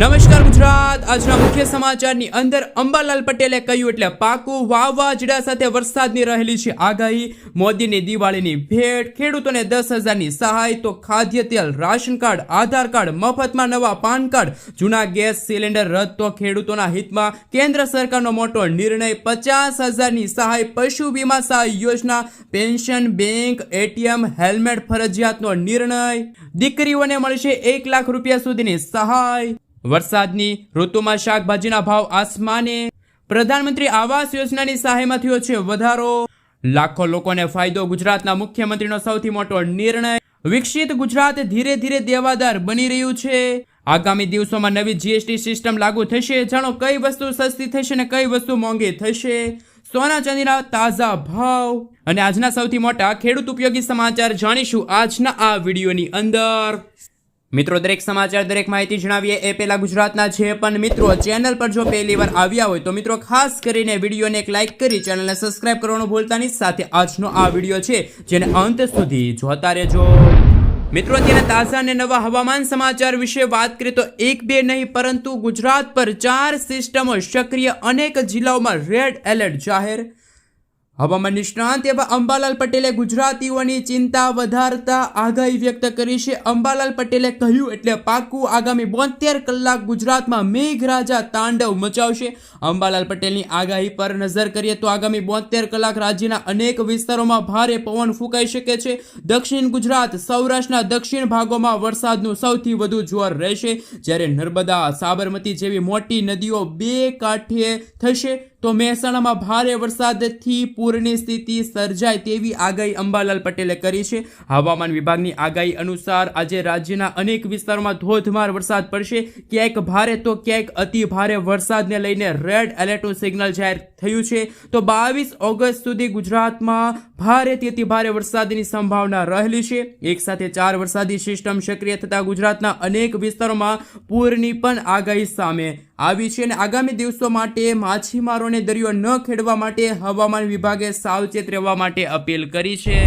નમસ્કાર ગુજરાત. આજના મુખ્ય સમાચારની અંદર અંબાલાલ પટેલે કહ્યું એટલે પાકું વાવાઝોડા સાથે વરસાદની રહેલી છે આગાહી. મોદીની દિવાળીની ભેટ, ખેડૂતોને દસ હજારની સહાય, તો ખાદ્ય તેલ, રાશન કાર્ડ, આધાર કાર્ડ, મફતમાં નવા પાન કાર્ડ, જૂના ગેસ સિલિન્ડર રદ, તો ખેડૂતોના હિતમાં કેન્દ્ર સરકારનો મોટો નિર્ણય, પચાસ હજારની સહાય પશુ વીમા સહાય યોજના, પેન્શન બેંક, એટીએમ, હેલ્મેટ ફરજિયાતનો નિર્ણય. દીકરીઓને મળશે એક લાખ રૂપિયા સુધીની સહાય. વરસાદની ઋતુમાં શાકભાજીના ભાવ આસમાને પ્રધાનમંત્રી આવાસ યોજનાની સહાયમાં થયો છે વધારો. લાખો લોકોને ફાયદો ગુજરાતના મુખ્યમંત્રીનો સૌથી મોટો નિર્ણય. વિકસિત ગુજરાત ધીરે ધીરે દેવાદાર બની રહ્યું છે. આગામી દિવસોમાં નવી જીએસટી સિસ્ટમ લાગુ થશે. જાણો કઈ વસ્તુ સસ્તી થશે ને કઈ વસ્તુ મોંઘી થશે? સોના ચાંદીના તાજા ભાવ. અને આજના સૌથી મોટા ખેડૂત ઉપયોગી સમાચાર જાણીશું આજના આ વિડીયોની અંદર. મિત્રો, દરેક સમાચાર, દરેક માહિતી જણાવીએ એ પહેલાં ગુજરાતના જે પણ મિત્રો ચેનલ પર જો પહેલી વાર આવ્યા હોય તો મિત્રો, ખાસ કરીને વિડીયોને એક લાઇક કરી ચેનલને સબસ્ક્રાઇબ કરવાનું ભૂલતા નહીં. સાથે આજનો આ વીડિયો છે, જેને અંત સુધી જોતા રહેજો. મિત્રો, અત્યારે તાજા અને નવા હવામાન સમાચાર વિશે વાત કરીએ તો એક બે નહીં, પરંતુ ગુજરાત પર ચાર સિસ્ટમો સક્રિય અનેક જિલ્લાઓમાં રેડ એલર્ટ જાહેર હવામાન નિષ્ણાંત એવા અંબાલાલ પટેલે ગુજરાતીઓની ચિંતા વધારતા આગાહી વ્યક્ત કરી છે. અંબાલાલ પટેલે કહ્યું, એટલે પાકું આગામી બોતેર કલાક ગુજરાતમાં મેઘરાજા તાંડવ મચાવશે. અંબાલાલ પટેલની આગાહી પર નજર કરીએ તો આગામી બોતેર કલાક રાજ્યના અનેક વિસ્તારોમાં ભારે પવન ફૂંકાઈ શકે છે. દક્ષિણ ગુજરાત, સૌરાષ્ટ્રના દક્ષિણ ભાગોમાં વરસાદનું સૌથી વધુ જોર રહેશે. જ્યારે નર્મદા, સાબરમતી જેવી મોટી નદીઓ બે કાંઠે થશે તો મહેસાણામાં ભારે વરસાદથી પૂરની સ્થિતિ સર્જાય તેવી આગાહી અંબાલાલ પટેલે કરી છે. હવામાન વિભાગની આગાહી અનુસાર આજે રાજ્યના અનેક વિસ્તારોમાં ધોધમાર વરસાદ પડશે. ક્યાંક ભારે તો ક્યાંક અતિ ભારે વરસાદને લઈને રેડ એલર્ટનું સિગ્નલ જાહેર થયું છે. તો બાવીસ ઓગસ્ટ સુધી ગુજરાતમાં ભારેથી અતિ ભારે વરસાદની સંભાવના રહેલી છે. એક સાથે ચાર વરસાદી સિસ્ટમ સક્રિય થતા ગુજરાતના અનેક વિસ્તારોમાં પૂરની પણ આગાહી સામે આવી છે અને આગામી દિવસો માટે માછીમારોને દરિયો ન ખેડવા માટે હવામાન વિભાગે સાવચેત રહેવા માટે અપીલ કરી છે.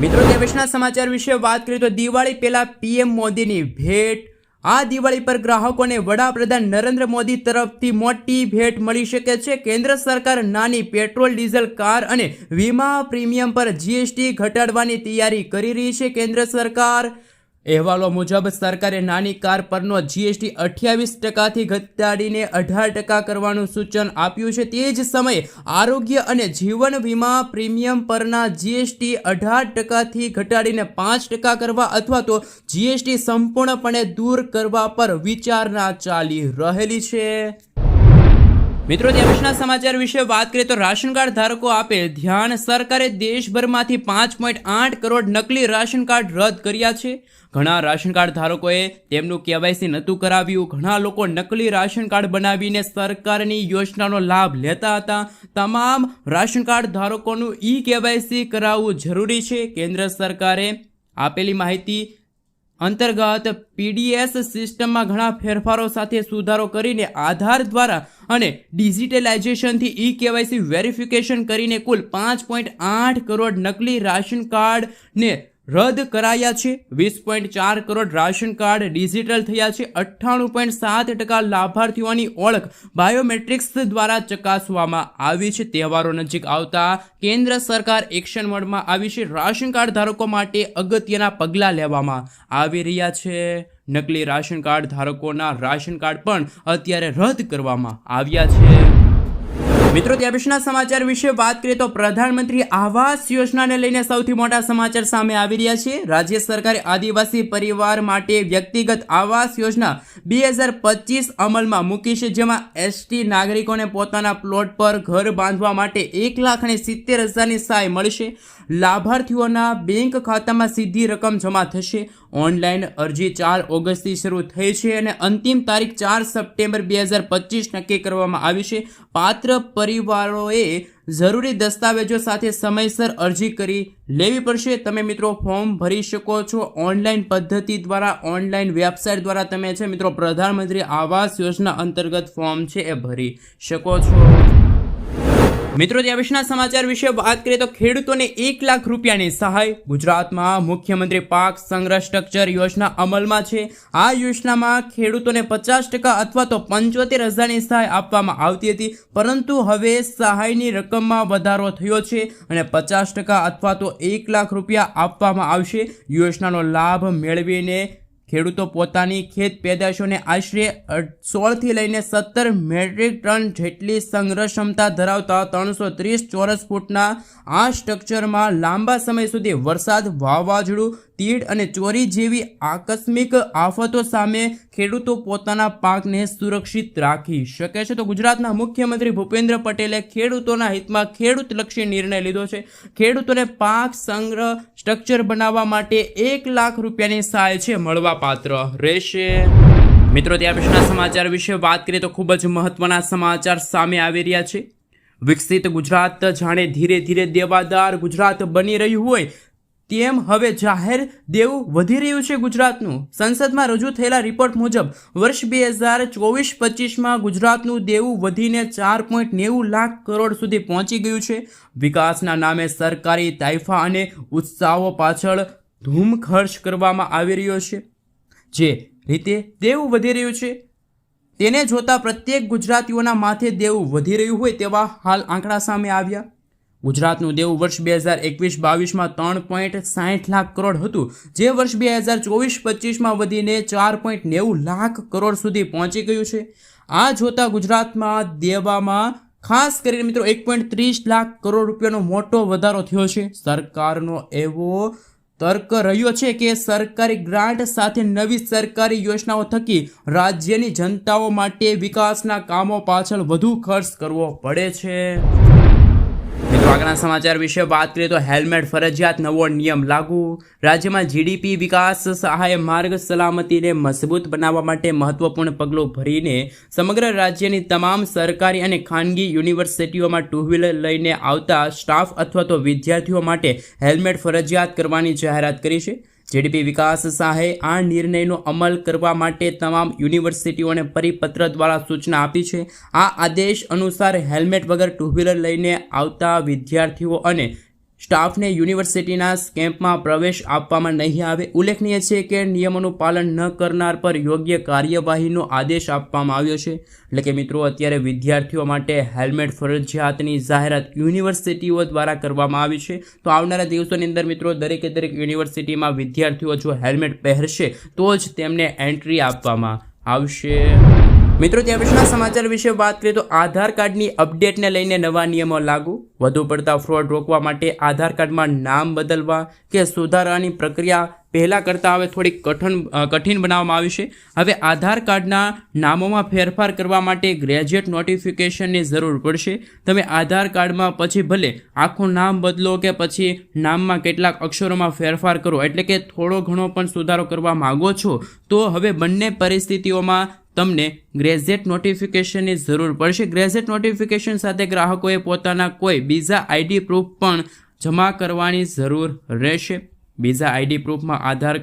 મિત્રો દેશના સમાચાર વિશે વાત કરીએ તો દિવાળી પહેલા પીએમ મોદીની ભેટ. આ દિવાળી પર ગ્રાહકોને વડાપ્રધાન નરેન્દ્ર મોદી તરફથી મોટી ભેટ મળી શકે છે. કેન્દ્ર સરકાર નાની પેટ્રોલ, ડીઝલ, કાર અને વીમા પ્રીમિયમ પર જીએસટી ઘટાડવાની તૈયારી કરી રહી છે. કેન્દ્ર સરકાર અહેવાલો મુજબ, સરકારે નાની કાર પરનો જીએસટી અઠ્યાવીસ ટકાથી ઘટાડીને અઢાર ટકા કરવાનું સૂચન આપ્યું છે. તે જ સમયે આરોગ્ય અને જીવન વીમા પ્રીમિયમ પરના જીએસટી અઢાર ટકાથી ઘટાડીને પાંચ ટકા કરવા અથવા તો જીએસટી સંપૂર્ણપણે દૂર કરવા પર વિચારણા ચાલી રહેલી છે. મિત્રો દેશના સમાચાર વિશે વાત કરીએ તો રાશન કાર્ડ ધારકો આપે ધ્યાન. સરકારે દેશભરમાંથી પાંચ પોઈન્ટ આઠ કરોડ નકલી રાશન કાર્ડ રદ કર્યા છે. ઘણા રાશન કાર્ડ ધારકોએ તેમનું કેવાયસી નહોતું કરાવ્યું. ઘણા લોકો નકલી રાશન કાર્ડ બનાવીને સરકારની યોજનાનો લાભ લેતા હતા. તમામ રાશન કાર્ડ ધારકોનું ઈ કેવાયસી કરાવવું જરૂરી છે. કેન્દ્ર સરકારે આપેલી માહિતી અંતર્ગત પીડીએસ સિસ્ટમમાં ઘણા ફેરફારો સાથે સુધારો કરીને આધાર દ્વારા અને ડિજિટલાઇઝેશનથી ઈ કેવાયસી વેરિફિકેશન કરીને કુલ પાંચ પોઈન્ટ આઠ કરોડ નકલી રાશન કાર્ડને રદ કરાયા છે. વીસ પોઈન્ટ ચાર કરોડ રાશન કાર્ડ ડિજિટલ થયા છે. અઠ્ઠાણું પોઈન્ટ સાત ટકા લાભાર્થીઓની ઓળખ બાયોમેટ્રિક્સ દ્વારા ચકાસવામાં આવી છે. તહેવારો નજીક આવતા કેન્દ્ર સરકાર એક્શન મોડમાં આવી છે. રાશન કાર્ડ ધારકો માટે અગત્યના પગલાં લેવામાં આવી રહ્યા છે. નકલી રાશન કાર્ડ ધારકોના રાશન કાર્ડ પણ અત્યારે રદ કરવામાં આવ્યા છે. મિત્રો ત્યારપછીના સમાચાર વિશે વાત કરીએ તો પ્રધાનમંત્રી આવાસ યોજનાને લઈને સૌથી મોટા સમાચાર સામે આવી રહ્યા છે. રાજ્ય સરકારે આદિવાસી પરિવાર માટે વ્યક્તિગત આવાસ યોજના બે હજાર પચીસ અમલમાં મૂકી છે, જેમાં એસટી નાગરિકોને પોતાના પ્લોટ પર ઘર બાંધવા માટે એક લાખ અને સિત્તેર હજારની સહાય મળશે લાભાર્થીઓના બેંક ખાતામાં સીધી રકમ જમા થશે. ઓનલાઈન અરજી ચાર ઓગસ્ટથી શરૂ થઈ છે અને અંતિમ તારીખ ચાર સપ્ટેમ્બર બે હજાર પચીસ નક્કી કરવામાં આવી છે. પાત્ર પરિવારોએ જરૂરી દસ્તાવેજો સાથે સમયસર અરજી કરી લેવી પડશે. તમે મિત્રો ફોર્મ ભરી શકો છો. ઓનલાઈન પદ્ધતિ દ્વારા, ઓનલાઈન વેબસાઇટ દ્વારા તમે છે મિત્રો પ્રધાનમંત્રી આવાસ યોજના અંતર્ગત ફોર્મ છે એ ભરી શકો છો. મિત્રો ત્યાં વિશેના સમાચાર વિશે વાત કરીએ તો ખેડૂતોને એક લાખ રૂપિયાની સહાય. ગુજરાતમાં મુખ્યમંત્રી પાક સંગ્રહ સ્ટ્રક્ચર યોજના અમલમાં છે. આ યોજનામાં ખેડૂતોને પચાસ ટકા અથવા તો પંચોતેર હજારની સહાય આપવામાં આવતી હતી. પરંતુ હવે સહાયની રકમમાં વધારો થયો છે અને પચાસ ટકા અથવા તો એક લાખ રૂપિયા આપવામાં આવશે. યોજનાનો લાભ મેળવીને ખેડૂતો પોતાની ખેત પેદાશોને આશરે સોળથી લઈને સત્તર મેટ્રિક ટન જેટલી સંગ્રહ ક્ષમતા ધરાવતા ત્રણસો ત્રીસ ચોરસ ફૂટના આ સ્ટ્રક્ચરમાં લાંબા સમય સુધી વરસાદ વાવાઝોડું તીડ અને ચોરી જેવી આકસ્મિક આફતો સામે ખેડૂતો પોતાના પાકને સુરક્ષિત રાખી શકે છે. તો ગુજરાતના મુખ્યમંત્રી ભૂપેન્દ્ર પટેલે ખેડૂતોના હિતમાં ખેડૂતલક્ષી નિર્ણય લીધો છે. ખેડૂતોને પાક સંગ્રહ સ્ટ્રક્ચર બનાવવા માટે એક લાખ રૂપિયાની સહાય છે મળવાપાત્ર. રહેશે. મિત્રો ત્યાર પછીના સમાચાર વિશે વાત કરીએ તો ખૂબ જ મહત્વના સમાચાર સામે આવી રહ્યા છે. વિકસિત ગુજરાત જાણે ધીરે ધીરે દેવાદાર ગુજરાત બની રહ્યું હોય તેમ હવે જાહેર દેવું વધી રહ્યું છે ગુજરાતનું. સંસદમાં રજૂ થયેલા રિપોર્ટ મુજબ, વર્ષ બે હજાર ચોવીસ પચીસમાં ગુજરાતનું દેવું વધીને ચાર પોઈન્ટ નેવું લાખ કરોડ સુધી પહોંચી ગયું છે. વિકાસના નામે સરકારી તાઇફા અને ઉત્સાહો પાછળ ધૂમ ખર્ચ કરવામાં આવી રહ્યો છે. જે રીતે દેવું વધી રહ્યું છે, તેને જોતા પ્રત્યેક ગુજરાતીઓના માથે દેવું વધી રહ્યું હોય તેવા હાલ આંકડા સામે આવ્યા. ગુજરાતનું દેવું વર્ષ બે હજાર એકવીસ બાવીસમાં ત્રણ પોઈન્ટ સાઠ લાખ કરોડ હતું. જે વર્ષ બે હજાર ચોવીસ પચીસમાં વધીને ચાર પોઈન્ટ નેવું લાખ કરોડ સુધી પહોંચી ગયું છે. આ જોતાં ગુજરાતમાં દેવામાં ખાસ કરીને મિત્રો એક પોઈન્ટ ત્રીસ લાખ કરોડ રૂપિયાનો મોટો વધારો થયો છે. સરકારનો એવો તર્ક રહ્યો છે કે સરકારી ગ્રાન્ટ સાથે નવી સરકારી યોજનાઓ થકી રાજ્યની જનતાઓ માટે વિકાસના કામો પાછળ વધુ ખર્ચ કરવો પડે છે. મિત્રો આગળના સમાચાર વિશે વાત કરીએ તો હેલ્મેટ ફરજિયાત નવો નિયમ લાગુ. રાજ્યમાં જીડીપી વિકાસ સહાય માર્ગ સલામતીને મજબૂત બનાવવા માટે મહત્વપૂર્ણ પગલું ભરીને સમગ્ર રાજ્યની તમામ સરકારી અને ખાનગી યુનિવર્સિટીઓમાં ટુ વ્હીલર લઈને આવતા સ્ટાફ અથવા તો વિદ્યાર્થીઓ માટે હેલ્મેટ ફરજિયાત કરવાની જાહેરાત કરી છે. જીડીપી વિકાસ શાહે આ નિર્ણયનો અમલ કરવા માટે તમામ યુનિવર્સિટીઓને પરિપત્ર દ્વારા સૂચના આપી છે. આ આદેશ અનુસાર હેલ્મેટ વગર ટુ વ્હીલર લઈને આવતા વિદ્યાર્થીઓ અને સ્ટાફને યુનિવર્સિટીના કેમ્પમાં પ્રવેશ આપવામાં નહીં આવે. ઉલ્લેખનીય છે કે નિયમોનું પાલન ન કરનાર પર યોગ્ય કાર્યવાહીનો આદેશ આપવામાં આવ્યો છે. એટલે કે મિત્રો, અત્યારે વિદ્યાર્થીઓ માટે હેલ્મેટ ફરજિયાતની જાહેરાત યુનિવર્સિટીઓ દ્વારા કરવામાં આવી છે. તો આવનારા દિવસોની અંદર મિત્રો, દરેકે દરેક યુનિવર્સિટીમાં વિદ્યાર્થીઓ જો હેલ્મેટ પહેરશે, તો જ તેમને એન્ટ્રી આપવામાં આવશે. મિત્રો ત્યાં પછીના સમાચાર વિશે વાત કરીએ તો આધાર કાર્ડની અપડેટને લઈને નવા નિયમો લાગુ. વધુ પડતા ફ્રોડ રોકવા માટે આધાર કાર્ડમાં નામ બદલવા કે સુધારાની પ્રક્રિયા પહેલાં કરતાં હવે થોડીક કઠણ કઠિન બનાવવામાં આવી છે. હવે આધાર કાર્ડના નામોમાં ફેરફાર કરવા માટે ગ્રેજ્યુએટ નોટિફિકેશનની જરૂર પડશે. તમે આધાર કાર્ડમાં પછી ભલે આખું નામ બદલો કે પછી નામમાં કેટલાક અક્ષરોમાં ફેરફાર કરો, એટલે કે થોડો ઘણો પણ સુધારો કરવા માગો છો, તો હવે બંને પરિસ્થિતિઓમાં તમને ગ્રેજ્યુએટ નોટિફિકેશનની જરૂર પડશે. ગ્રેજ્યુએટ નોટિફિકેશન સાથે ગ્રાહકોએ પોતાના કોઈ બીજા આઈડી પ્રૂફ પણ જમા કરવાની જરૂર રહેશે. બીજા આઈડી પ્રૂફમાં આધાર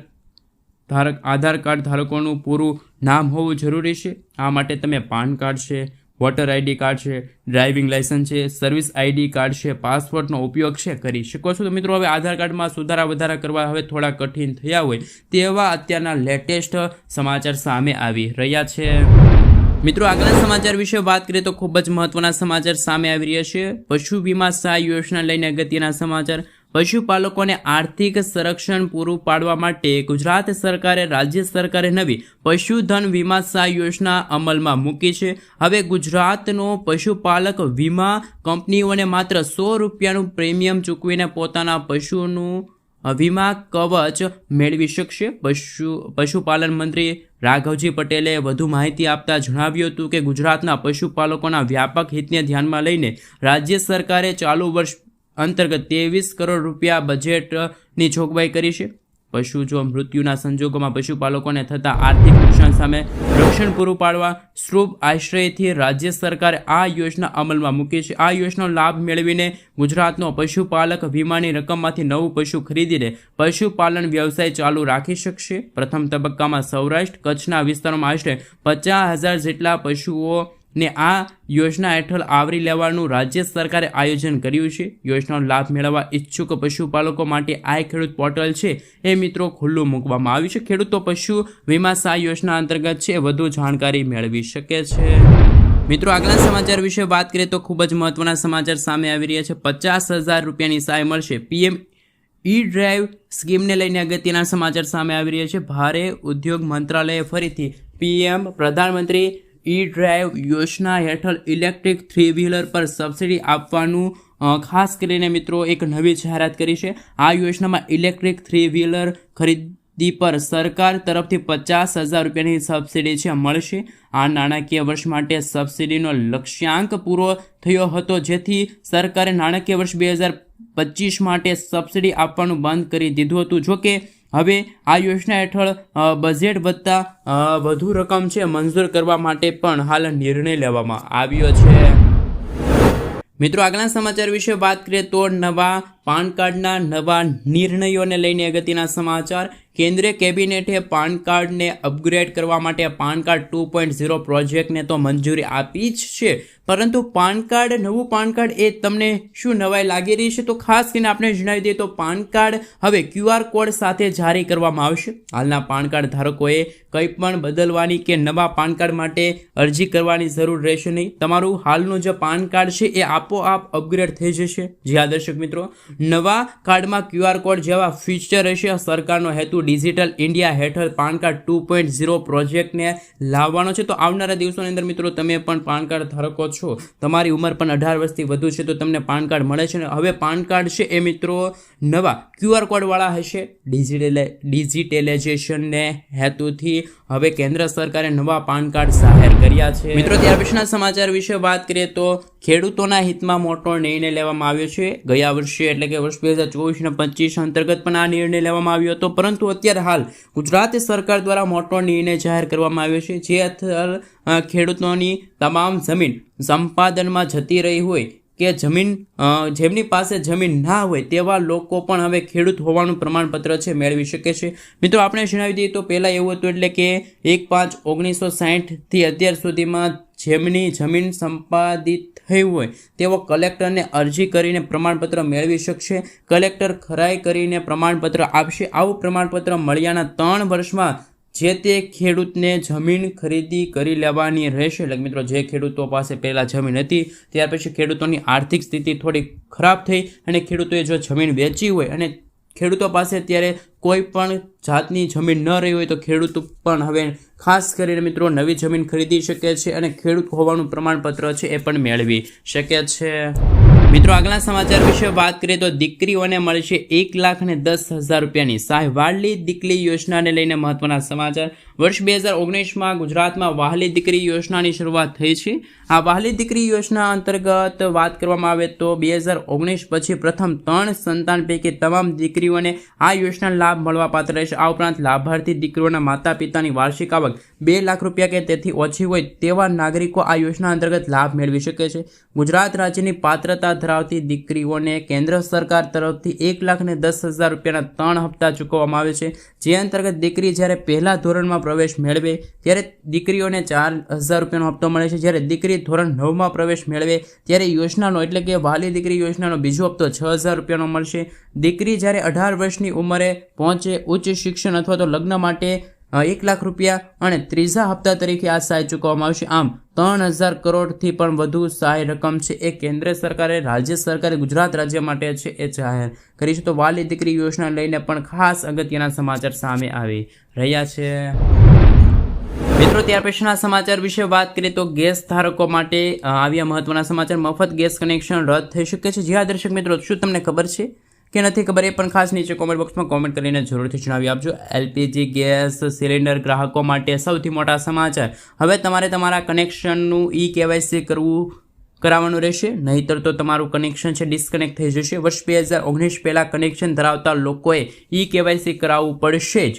ધારક, આધાર કાર્ડ ધારકોનું પૂરું નામ હોવું જરૂરી છે. આ માટે તમે પાન કાર્ડ છે વોટર આઈડી કાર્ડ છે, ડ્રાઇવિંગ લાઇસન્સ છે, સર્વિસ આઈડી કાર્ડ છે પાસપોર્ટનો ઉપયોગ છે, કરી શકો છો. તો મિત્રો, હવે આધાર કાર્ડમાં સુધારા વધારા કરવા હવે થોડા કઠિન થયા હોય તેવા અત્યારના લેટેસ્ટ સમાચાર સામે આવી રહ્યા છે. મિત્રો, આગળના સમાચાર વિશે વાત કરીએ તો ખૂબ જ મહત્વના સમાચાર સામે આવી રહ્યા છે. પશુ વીમા સહાય યોજના લઈને અગત્યના સમાચાર. પશુપાલકોને આર્થિક સંરક્ષણ પૂરું પાડવા માટે ગુજરાત સરકારે રાજ્ય સરકારે નવી પશુધન વીમા સહાય યોજના અમલમાં મૂકી છે. હવે ગુજરાતનો પશુપાલક વીમા કંપનીઓને માત્ર સો રૂપિયાનું પ્રીમિયમ ચૂકવીને પોતાના પશુનું વીમા કવચ મેળવી શકશે? પશુ, પશુપાલન મંત્રી રાઘવજી પટેલે વધુ માહિતી આપતા જણાવ્યું હતું કે ગુજરાતના પશુપાલકોના વ્યાપક હિતને ધ્યાનમાં લઈને રાજ્ય સરકારે ચાલુ વર્ષ અંતર્ગત ત્રેવીસ કરોડ રૂપિયા બજેટની જોગવાઈ કરી છે. પશુ જો મૃત્યુના સંજોગોમાં પશુપાલકોને થતા આર્થિક નુકસાન સામે રક્ષણ પૂરું પાડવા શ્રુભ આશ્રયથી રાજ્ય સરકારે આ યોજના અમલમાં મૂકી છે. આ યોજનાનો લાભ મેળવીને ગુજરાતનો પશુપાલક વીમાની રકમમાંથી નવું પશુ ખરીદીને પશુપાલન વ્યવસાય ચાલુ રાખી શકશે. પ્રથમ તબક્કામાં સૌરાષ્ટ્ર, કચ્છના વિસ્તારોમાં આશરે પચાસ હજાર જેટલા પશુઓ ને આ યોજના હેઠળ આવરી લેવાનું રાજ્ય સરકારે આયોજન કર્યું છે. યોજનાનો લાભ મેળવવા ઈચ્છુક પશુપાલકો માટે આ ખેડૂત પોર્ટલ છે. એ મિત્રો ખુલ્લું મૂકવામાં આવ્યું છે. ખેડૂતો પશુ વીમા સહાય યોજના અંતર્ગત છે. વધુ જાણકારી મેળવી શકે છે. મિત્રો, આગલા સમાચાર વિશે વાત કરીએ તો ખૂબ જ મહત્વના સમાચાર સામે આવી રહ્યા છે. પચાસ હજાર રૂપિયાની સહાય મળશે. પીએમ ઈ ડ્રાઈવ સ્કીમને લઈને અગત્યના સમાચાર સામે આવી રહ્યા છે. ભારે ઉદ્યોગ મંત્રાલયે ફરીથી પીએમ પ્રધાનમંત્રી ઈ ડ્રાઈવ યોજના હેઠળ ઇલેક્ટ્રિક થ્રી વ્હીલર પર સબસિડી આપવાનું ખાસ કરીને મિત્રો એક નવી જાહેરાત કરી છે. આ યોજનામાં ઇલેક્ટ્રિક થ્રી વ્હીલર ખરીદી પર સરકાર તરફથી પચાસ હજાર રૂપિયાની સબસિડી છે, મળશે. આ નાણાકીય વર્ષ માટે સબસિડીનો લક્ષ્યાંક પૂરો થયો હતો, જેથી સરકારે નાણાકીય વર્ષ બે હજાર પચીસ માટે સબસિડી આપવાનું બંધ કરી દીધું હતું. જોકે હવે આ યોજના હેઠળ બજેટ વધતા વધુ રકમ છે મંજૂર કરવા માટે પણ હાલ નિર્ણય લેવામાં આવ્યો છે. મિત્રો આગલા સમાચાર વિશે વાત કરીએ તો નવા પાન કાર્ડના નવા નિર્ણયોને લઈને અગત્યના સમાચાર. કેન્દ્રીય કેબિનેટે પાન કાર્ડને અપગ્રેડ કરવા માટે PAN card two point zero પ્રોજેક્ટને તો મંજૂરી આપી જ છે. પરંતુ પાન કાર્ડ, નવું પાન કાર્ડ એ તમને શું નવાઈ લાગી રહી છે? તો ખાસ કરીને આપણે જણાવી દઈએ તો પાન કાર્ડ હવે ક્યુઆર કોડ સાથે જારી કરવામાં આવશે. હાલના પાન કાર્ડ ધારકોએ કંઈ પણ બદલવાની કે નવા પાન કાર્ડ માટે અરજી કરવાની જરૂર રહેશે નહીં. તમારું હાલનું જે પાન કાર્ડ છે એ આપોઆપ અપગ્રેડ થઈ જશે. જી હા, દર્શક મિત્રો, નવા કાર્ડમાં ક્યુઆર કોડ જેવા ફીચર હશે સરકારનો હેતુ ડિજિટલ ઇન્ડિયા હેઠળ PAN card two point zero પ્રોજેક્ટને લાવવાનો છે. તો આવનારા દિવસોની અંદર મિત્રો, તમે પણ પાન કાર્ડ ધારકો છો? તમારી ઉંમર પણ અઢાર વર્ષથી વધુ છે, તો તમને પાન કાર્ડ મળે છે ને? હવે પાન કાર્ડ છે એ મિત્રો નવા ક્યુઆર કોડવાળા હશે. ડિજિટલ, ડિજિટલાઇઝેશનને હેતુથી હવે કેન્દ્ર સરકારે નવા પાન કાર્ડ જાહેર કર્યા છે. મિત્રો, ત્યાર પછીના સમાચાર વિશે વાત કરીએ તો ખેડૂતોના હિતમાં મોટો નિર્ણય લેવામાં આવ્યો છે. ગયા વર્ષે એટલે કે વર્ષ બે હજાર ચોવીસ પચીસ અંતર્ગત પણ આ નિર્ણય લેવામાં આવ્યો હતો. પરંતુ અત્યારે હાલ ગુજરાત સરકાર દ્વારા મોટો નિર્ણય જાહેર કરવામાં આવ્યો છે. જે હેઠળ ખેડૂતોની તમામ જમીન સંપાદનમાં જતી રહી હોય કે જમીન જેમની પાસે જમીન ના હોય તેવા લોકો પણ હવે ખેડૂત હોવાનું પ્રમાણપત્ર છે, મેળવી શકે છે. મિત્રો, આપણે જણાવી દઈએ તો પહેલાં એવું હતું એટલે કે એક પાંચ ઓગણીસો સાહીઠથી અત્યાર સુધીમાં જેમની જમીન સંપાદિત થઈ હોય, તેઓ કલેક્ટરને અરજી કરીને પ્રમાણપત્ર મેળવી શકશે. કલેક્ટર ખરાઈ કરીને પ્રમાણપત્ર આપશે. આવું પ્રમાણપત્ર મળ્યાના ત્રણ વર્ષમાં જે તે ખેડૂતને જમીન ખરીદી કરી લેવાની રહેશે. એટલે મિત્રો, જે ખેડૂતો પાસે પહેલાં જમીન હતી, ત્યાર પછી ખેડૂતોની આર્થિક સ્થિતિ થોડી ખરાબ થઈ અને ખેડૂતોએ જો જમીન વેચી હોય અને ખેડૂતો પાસે અત્યારે કોઈ પણ જાતની જમીન ન રહી હોય તો ખેડૂત પણ હવે ખાસ કરીને મિત્રો નવી જમીન ખરીદી શકે છે અને ખેડૂત હોવાનું પ્રમાણપત્ર છે એ પણ મેળવી શકે છે. મિત્રો, આગલા સમાચાર વિશે વાત કરીએ તો દીકરીઓને મળશે એક લાખ ને દસ હજાર રૂપિયાની સહાય. વાડલી દીકરી યોજનાને લઈને મહત્વના સમાચાર. વર્ષ બે હજાર ઓગણીસમાં ગુજરાતમાં વાહલી દીકરી યોજનાની શરૂઆત થઈ છે. આ વાહલી દીકરી યોજના અંતર્ગત વાત કરવામાં આવે તો બે હજાર ઓગણીસ પછી પ્રથમ ત્રણ સંતાન પૈકી તમામ દીકરીઓને આ યોજના લાભ મળવા પાત્ર રહેશે. આ ઉપરાંત લાભાર્થી દીકરીઓના માતા પિતાની વાર્ષિક આવક બે લાખ રૂપિયા કે તેથી ઓછી હોય તેવા નાગરિકો આ યોજના અંતર્ગત લાભ મેળવી શકે છે. ગુજરાત રાજ્યની પાત્રતા ધરાવતી દીકરીઓને કેન્દ્ર સરકાર તરફથી એક લાખ ને દસ હજાર રૂપિયાના ત્રણ હપ્તા ચૂકવવામાં આવે છે. જે અંતર્ગત દીકરી જ્યારે પહેલા ધોરણમાં પ્રવેશ મેળવે, ત્યારે દીકરીઓને ચાર હજાર રૂપિયાનો હપ્તો મળે છે. જ્યારે દીકરી ધોરણ નવમાં પ્રવેશ મેળવે, ત્યારે યોજનાનો એટલે કે વાલી દીકરી યોજનાનો બીજો હપ્તો છ હજાર રૂપિયાનો મળશે. દીકરી જ્યારે અઢાર વર્ષની ઉંમરે પહોંચે ઉચ્ચ શિક્ષણ અથવા તો લગ્ન માટે એક લાખ રૂપિયા અને ત્રીજા હપ્તા તરીકે આ સહાય ચૂકવવામાં આવશે. આમ, ત્રણ હજાર કરોડથી પણ વધુ સહાય રકમ છે એ કેન્દ્ર સરકારે, રાજ્ય સરકારે, ગુજરાત રાજ્ય માટે છે એ જાહેર કરી છે. તો વાલી દીકરી યોજના લઈને પણ ખાસ અગત્યના સમાચાર સામે આવી રહ્યા છે. મિત્રો, ત્યાર પછીના સમાચાર વિશે વાત કરીએ તો ગેસ ધારકો માટે આવ્યા મહત્વના સમાચાર. મફત ગેસ કનેક્શન રદ થઈ શકે છે. જ્યાં દર્શક મિત્રો, શું તમને ખબર છે? કે નથી ખબર, એ પણ ખાસ નીચે કોમેન્ટ બોક્સમાં કોમેન્ટ કરીને જરૂરથી જણાવી આપજો. એલપીજી ગેસ સિલિન્ડર ગ્રાહકો માટે સૌથી મોટા સમાચાર. હવે તમારે તમારા કનેક્શનનું ઈ કેવાયસી કરવું, કરાવવાનું રહેશે. નહીતર તો તમારું કનેક્શન છે, ડિસ્કનેક્ટ થઈ જશે. વર્ષ બે હજાર ઓગણીસ પહેલાં કનેક્શન ધરાવતા લોકોએ ઈ કેવાયસી કરાવવું પડશે જ.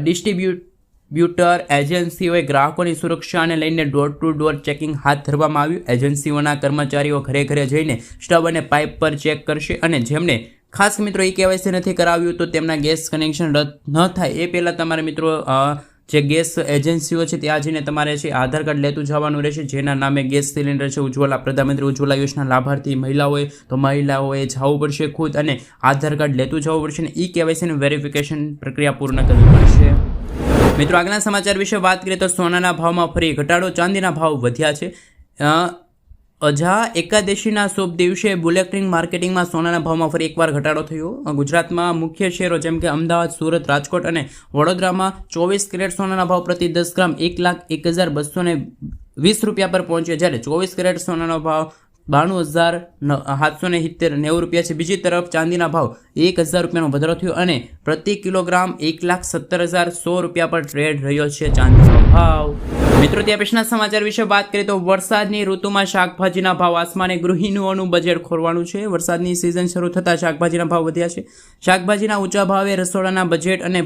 ડિસ્ટ્રીબ્યુટર એજન્સીઓએ ગ્રાહકોની સુરક્ષાને લઈને ડોર ટુ ડોર ચેકિંગ હાથ ધરવામાં આવ્યું. એજન્સીઓના કર્મચારીઓ ઘરે ઘરે જઈને સ્ટવ અને પાઇપ પર ચેક કરશે અને જેમને ખાસ મિત્રો એ કેવાયસી નથી કરાવ્યું તો તેમના ગેસ કનેક્શન રદ ન થાય. એ પહેલાં તમારે મિત્રો જે ગેસ એજન્સીઓ છે, ત્યાં જઈને તમારે છે, આધાર કાર્ડ લેતું જવાનું રહેશે, જેના નામે ગેસ સિલિન્ડર છે, ઉજ્જવલા પ્રધાનમંત્રી ઉજ્જવલા યોજના લાભાર્થી મહિલા હોય તો મહિલાઓએ જવું પડશે ખુદ અને આધાર કાર્ડ લેતું જવું પડશે અને ઈ કેવાયસીની વેરિફિકેશન પ્રક્રિયા પૂર્ણ કરવી પડશે. મિત્રો આગલા સમાચાર વિશે વાત કરીએ તો સોનાના ભાવમાં ફરી ઘટાડો, ચાંદીના ભાવ વધ્યા છે. અજા એકાદશીના શુભ દિવસે બુલેટિંગ માર્કેટિંગમાં સોનાના ભાવમાં ફરી એકવાર ઘટાડો થયો. ગુજરાતમાં મુખ્ય શહેરો જેમ કે અમદાવાદ, સુરત, રાજકોટ અને વડોદરામાં ચોવીસ કેરેટ સોનાના ભાવ પ્રતિ દસ ગ્રામ એક લાખ એક હજાર બસો ને વીસ રૂપિયા પર પહોંચ્યો જ્યારે ચોવીસ કેરેટ સોનાનો ભાવ બાણું હજાર સાતસો ને સિત્તેર નેવું રૂપિયા છે. બીજી તરફ ચાંદીના ભાવ એક હજાર રૂપિયાનો વધારો થયો અને પ્રતિ કિલોગ્રામ એક લાખ સત્તર હજાર સો રૂપિયા પર ટ્રેડ રહ્યો છે ચાંદીનો ભાવ. મિત્રો, ત્યાં પછીના સમાચાર વિશે વાત કરીએ તો વરસાદની ઋતુમાં શાકભાજીના ભાવ આસમાને ગૃહિણીઓનું બજેટ ખોરવાનું છે. વરસાદની સિઝન શરૂ થતાં શાકભાજીના ભાવ વધ્યા છે. શાકભાજીના ઊંચા ભાવે રસોડાના બજેટ અને